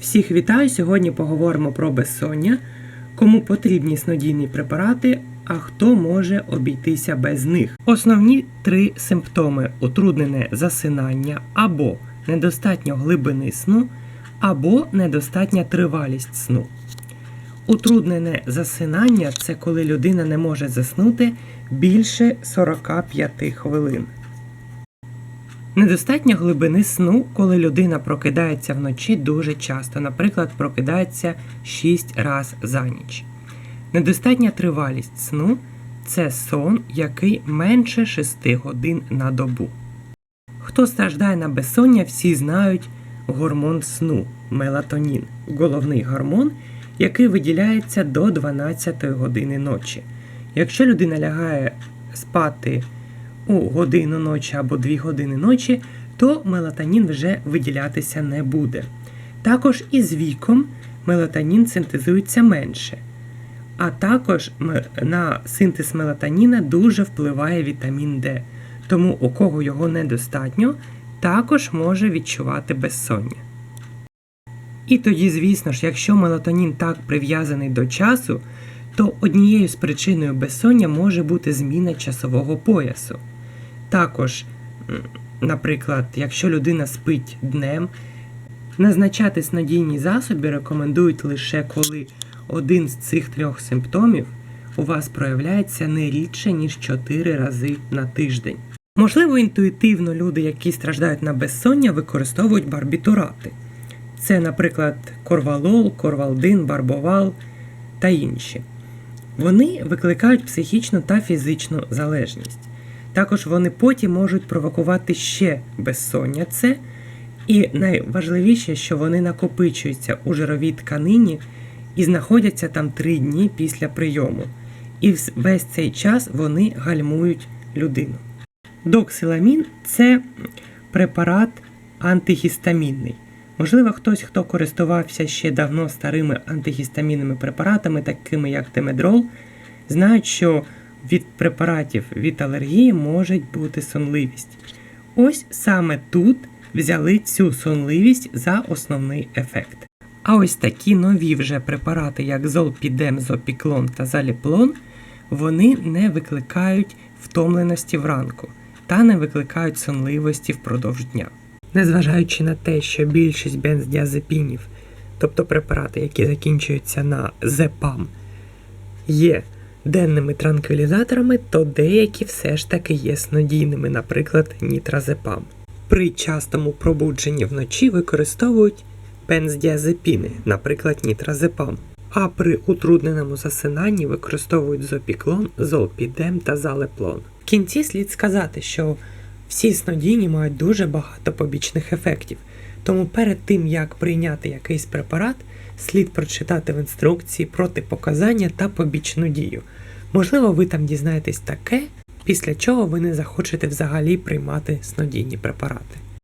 Всіх вітаю! Сьогодні поговоримо про безсоння, кому потрібні снодійні препарати, а хто може обійтися без них. Основні три симптоми: утруднене засинання або недостатньо глибини сну, або недостатня тривалість сну. Утруднене засинання це коли людина не може заснути більше 45 хвилин. Недостатньо глибини сну, коли людина прокидається вночі дуже часто, наприклад, прокидається 6 разів за ніч. Недостатня тривалість сну це сон, який менше 6 годин на добу. Хто страждає на безсоння, всі знають гормон сну мелатонін, головний гормон, який виділяється до 12 години ночі. Якщо людина лягає спати у годину ночі або 2 години ночі, то мелатонін вже виділятися не буде. Також із віком мелатонін синтезується менше. А також на синтез мелатоніна дуже впливає вітамін Д. Тому у кого його недостатньо, також може відчувати безсоння. І тоді, звісно ж, якщо мелатонін так прив'язаний до часу, то однією з причиною безсоння може бути зміна часового поясу. Також, наприклад, якщо людина спить днем, назначати снодійні засоби рекомендують лише коли один з цих трьох симптомів у вас проявляється не рідше, ніж 4 рази на тиждень. Можливо, інтуїтивно люди, які страждають на безсоння, використовують барбітурати. Це, наприклад, корвалол, корвалдин, барбовал та інші. Вони викликають психічну та фізичну залежність. Також вони потім можуть провокувати ще безсоння. Це і найважливіше, що вони накопичуються у жировій тканині і знаходяться там три дні після прийому. І весь цей час вони гальмують людину. Доксиламін це препарат антигістамінний. Можливо, хтось, хто користувався ще давно старими антигістамінними препаратами, такими як Темедрол, знають, що від препаратів від алергії може бути сонливість. Ось саме тут взяли цю сонливість за основний ефект. А ось такі нові вже препарати, як золпідем, зопіклон та заліплон, вони не викликають втомленості вранку та не викликають сонливості впродовж дня. Незважаючи на те, що більшість бензодіазепінів, тобто препарати, які закінчуються на зепам, є денними транквілізаторами, то деякі все ж таки є снодійними, наприклад, нітразепам. При частому пробудженні вночі використовують бензодіазепіни, наприклад, нітразепам. А при утрудненому засинанні використовують зопіклон, золпідем та залеплон. В кінці слід сказати, що всі снодійні мають дуже багато побічних ефектів. Тому перед тим як прийняти якийсь препарат, слід прочитати в інструкції протипоказання та побічну дію. Можливо, ви там дізнаєтесь таке, після чого ви не захочете взагалі приймати снодійні препарати.